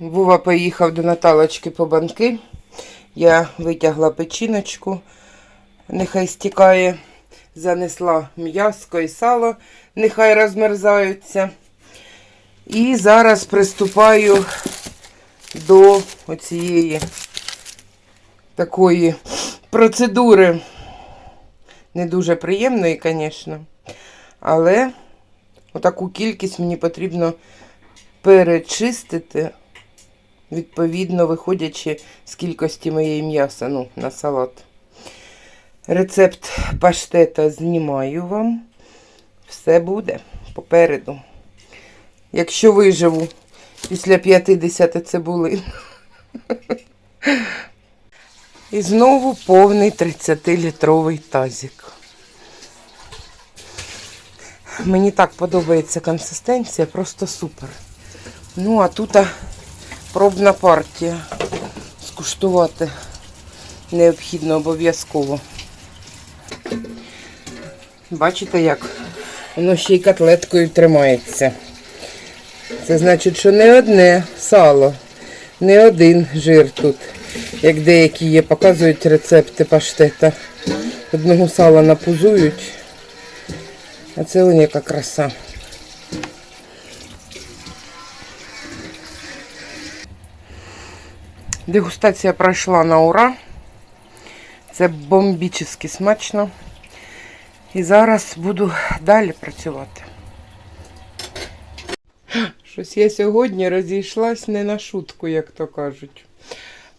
Вова поїхав до Наталочки по банки. Я витягла печіночку, нехай стікає, занесла м'яско і сало, нехай розмерзаються. І зараз приступаю до оцієї такої процедури. Не дуже приємної, звісно. Але отаку кількість мені потрібно перечистити, відповідно, виходячи з кількості моєї м'яса ну, на салат. Рецепт паштета знімаю вам. Все буде попереду. Якщо виживу після 50 цибулин. І знову повний 30-літровий тазик. Мені так подобається консистенція, просто супер. Ну, а тут пробна партія. Скуштувати необхідно обов'язково. Бачите, як воно ще й котлеткою тримається. Це значить, що не одне сало, не один жир тут, як деякі є, показують рецепти паштета. Одного сала напузують, а це яка краса. Дегустація пройшла на ура. Це бомбічно смачно. І зараз буду далі працювати. Щось я сьогодні розійшлась не на шутку, як то кажуть.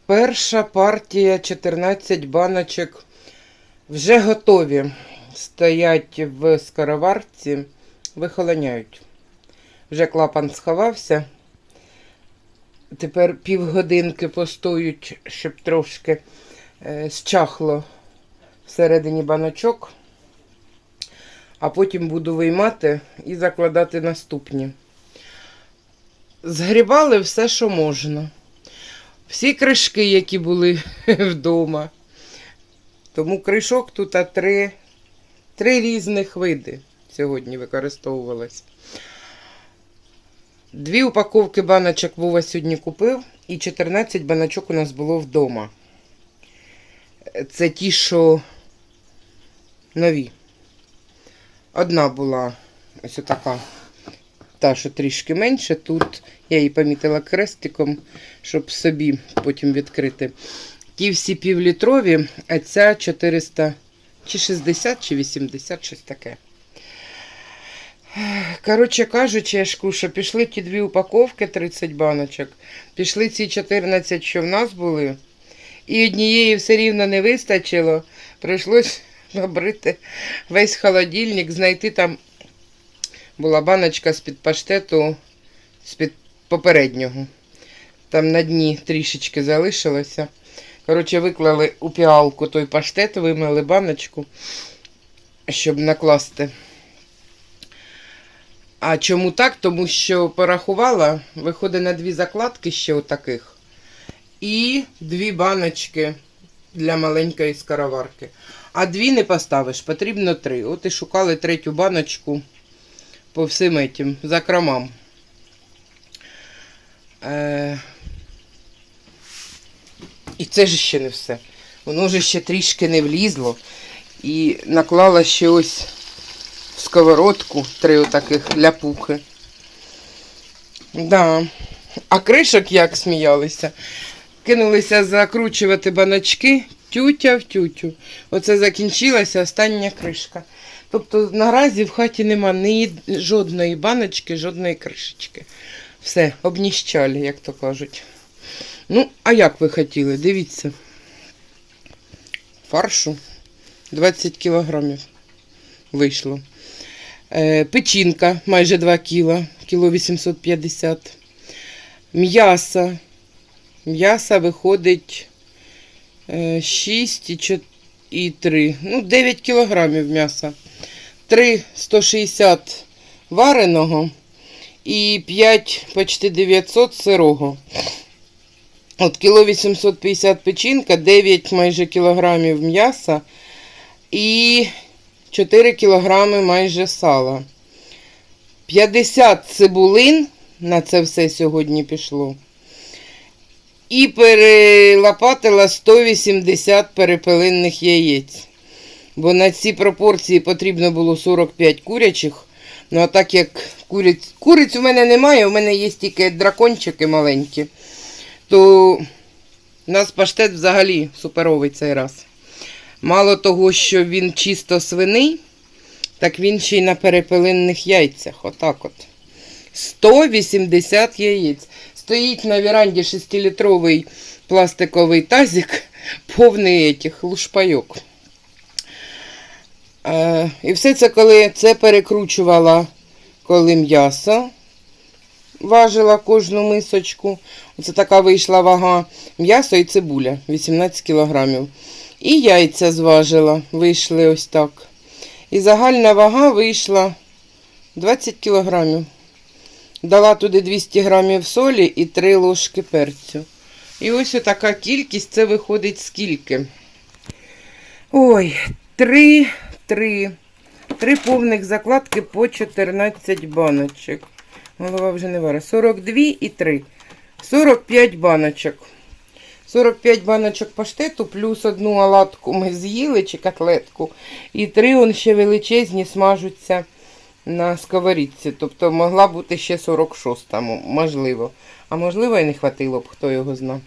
Перша партія 14 баночок вже готові. Стоять в скороварці, вихолоняють. Вже клапан сховався. Тепер півгодинки постоють, щоб трошки е, зчахло всередині баночок. А потім буду виймати і закладати наступні. Згрібали все, що можна. Всі кришки, які були вдома. Тому кришок тут три, три різних види сьогодні використовувалось. Дві упаковки баночок Вова сьогодні купив, і 14 баночок у нас було вдома. Це ті, що нові. Одна була ось така, та, що трішки менше. Тут я її помітила крестиком, щоб собі потім відкрити. Ті всі півлітрові, а ця 400 чи 60, чи 80, щось таке. Коротше кажучи, я ж куша, пішли ті дві упаковки 30 баночок, пішли ці 14, що в нас були, і однієї все рівно не вистачило. Прийшлось набрити весь холодильник, знайти там була баночка з-під паштету, з-під попереднього. Там на дні трішечки залишилося. Коротше, виклали у піалку той паштет, вимили баночку, щоб накласти. А чому так? Тому що порахувала, виходить на дві закладки ще отаких. І дві баночки для маленької скороварки. А дві не поставиш, потрібно три. От і шукали третю баночку по всім этим закромам. Е... І це ж ще не все. Воно ж ще трішки не влізло. І наклала ще ось в сковородку три отаких ляпухи. Да. А кришок як сміялися. Кинулися закручувати баночки, тютя в тютю. Оце закінчилася остання кришка. Тобто наразі в хаті нема ні жодної баночки, жодної кришечки. Все, обніщали, як то кажуть. Ну, а як ви хотіли? Дивіться. Фаршу 20 кілограмів вийшло. Е, печінка майже 2 кіла, кіло 850. М'ясо. М'яса виходить 6 і 4 і 3. Ну, 9 кілограмів м'яса. 3 160 вареного і 5 почти 900 сирого. От кіло 850 печінка, 9 майже кілограмів м'яса і 4 кілограми майже сала. 50 цибулин на це все сьогодні пішло. І перелопатила 180 перепелинних яєць. Бо на ці пропорції потрібно було 45 курячих. Ну, а так як куриць, куриць у мене немає, у мене є тільки дракончики маленькі, то у нас паштет взагалі суперовий цей раз. Мало того, що він чисто свиний, так він ще й на перепелинних яйцях. Отак от. 180 яєць. Стоїть на веранді 6-літровий пластиковий тазик, повний этих лушпайок. Е, і все це, коли це перекручувала, коли м'ясо важила кожну мисочку. Оце така вийшла вага м'ясо і цибуля 18 кілограмів. І яйця зважила, вийшли ось так. І загальна вага вийшла 20 кілограмів. Дала туди 200 грамів солі і 3 ложки перцю. І ось така кількість, це виходить скільки. Ой, 3, 3. Три повних закладки по 14 баночок. Голова вже не вара. 42 і 3. 45 баночок. 45 баночок паштету, плюс одну оладку ми з'їли чи котлетку. І три он ще величезні смажуться на сковорідці. Тобто могла бути ще 46, м- можливо. А можливо і не хватило б, хто його зна.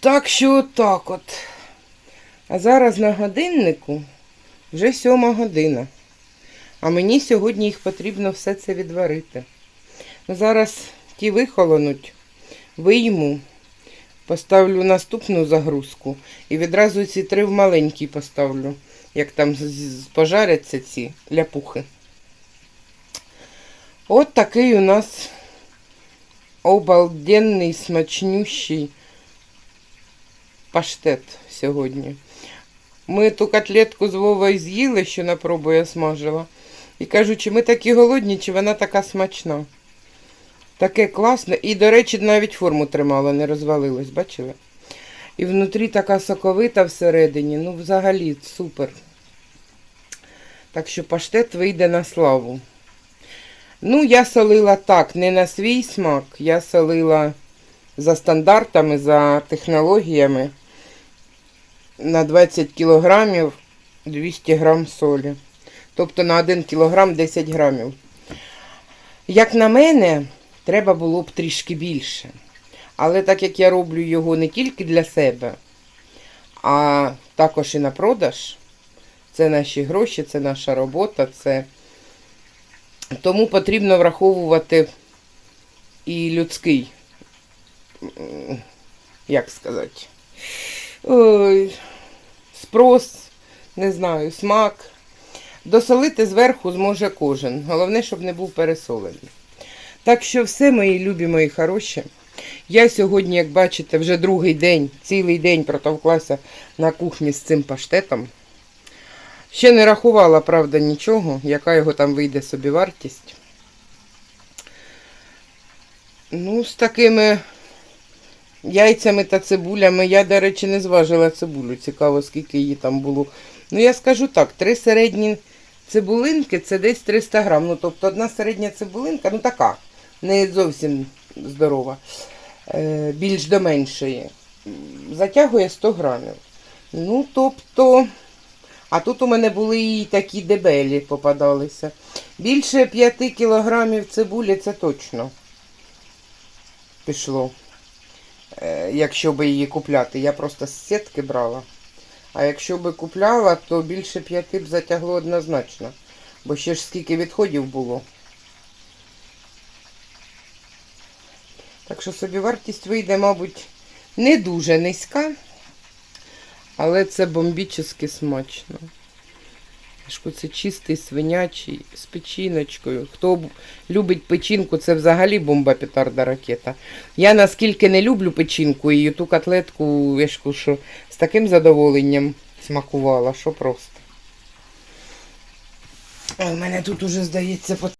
Так що так от. А зараз на годиннику вже сьома година. А мені сьогодні їх потрібно все це відварити. Ну, зараз ті вихолонуть, вийму, поставлю наступну загрузку і відразу ці три в маленький поставлю, як там пожаряться ці ляпухи. От такий у нас обалденний, смачнющий паштет сьогодні. Ми ту котлетку з Вовою з'їли, що на пробу я смажила. І кажу, чи ми такі голодні, чи вона така смачна. Таке класне. І, до речі, навіть форму тримала, не розвалилось, бачили? І внутрі така соковита всередині. Ну, взагалі, супер. Так що паштет вийде на славу. Ну, я солила так, не на свій смак. Я солила за стандартами, за технологіями на 20 кілограмів 200 грам солі. Тобто на 1 кілограм 10 грамів. Як на мене, треба було б трішки більше. Але так як я роблю його не тільки для себе, а також і на продаж, це наші гроші, це наша робота, це тому потрібно враховувати і людський, як сказати, ой, спрос, не знаю, смак. Досолити зверху зможе кожен. Головне, щоб не був пересолений. Так що все, мої любі, мої хороші. Я сьогодні, як бачите, вже другий день, цілий день протовклася на кухні з цим паштетом. Ще не рахувала, правда, нічого, яка його там вийде собі вартість. Ну, з такими яйцями та цибулями. Я, до речі, не зважила цибулю. Цікаво, скільки її там було. Ну, я скажу так, три середні цибулинки це десь 300 грам. Ну, тобто одна середня цибулинка, ну така, не зовсім здорова, е, більш до меншої. Затягує 100 грамів. Ну, тобто, а тут у мене були і такі дебелі попадалися. Більше 5 кілограмів цибулі це точно пішло. Е, Якщо би її купляти. Я просто з сітки брала. А якщо би купляла, то більше п'яти б затягло однозначно. Бо ще ж скільки відходів було. Так що собівартість вийде, мабуть, не дуже низька, але це бомбічно смачно. Це чистий свинячий з печіночкою. Хто любить печінку, це взагалі бомба петарда ракета. Я наскільки не люблю печінку і ту котлетку вишку, що з таким задоволенням смакувала, що просто. У мене тут уже здається по...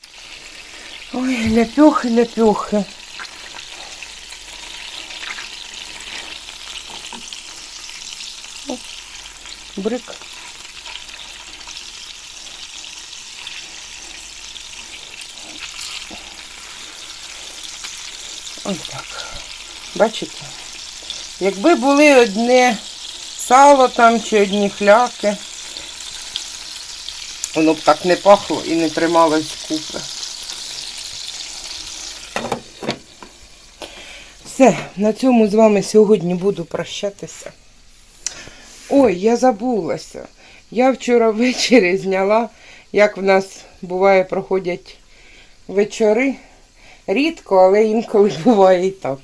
Ой, ляпьохи, ляпьохи. Брик. Ось так. Бачите? Якби були одне сало там чи одні хляки, воно б так не пахло і не трималось купи. Все, на цьому з вами сьогодні буду прощатися. Ой, я забулася. Я вчора ввечері зняла, як в нас буває, проходять вечори. Рідко, але інколи буває і так.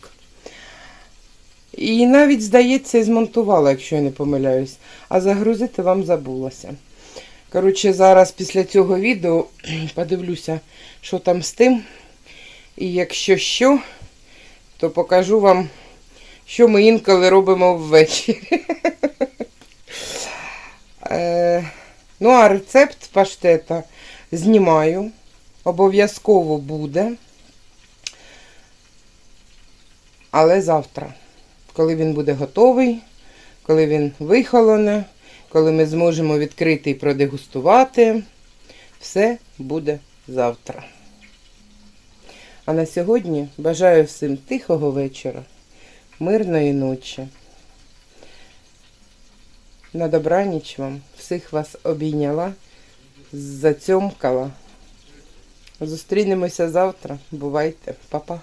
І навіть, здається, змонтувала, якщо я не помиляюсь. А загрузити вам забулася. Коротше, зараз після цього відео подивлюся, що там з тим. І якщо що, то покажу вам, що ми інколи робимо ввечері. Е, Ну, а рецепт паштета знімаю. Обов'язково буде. Але завтра, коли він буде готовий, коли він вихолоне, коли ми зможемо відкрити і продегустувати, все буде завтра. А на сьогодні бажаю всім тихого вечора, мирної ночі. На добраніч вам. Всіх вас обійняла, зацьомкала. Зустрінемося завтра. Бувайте, Па-па.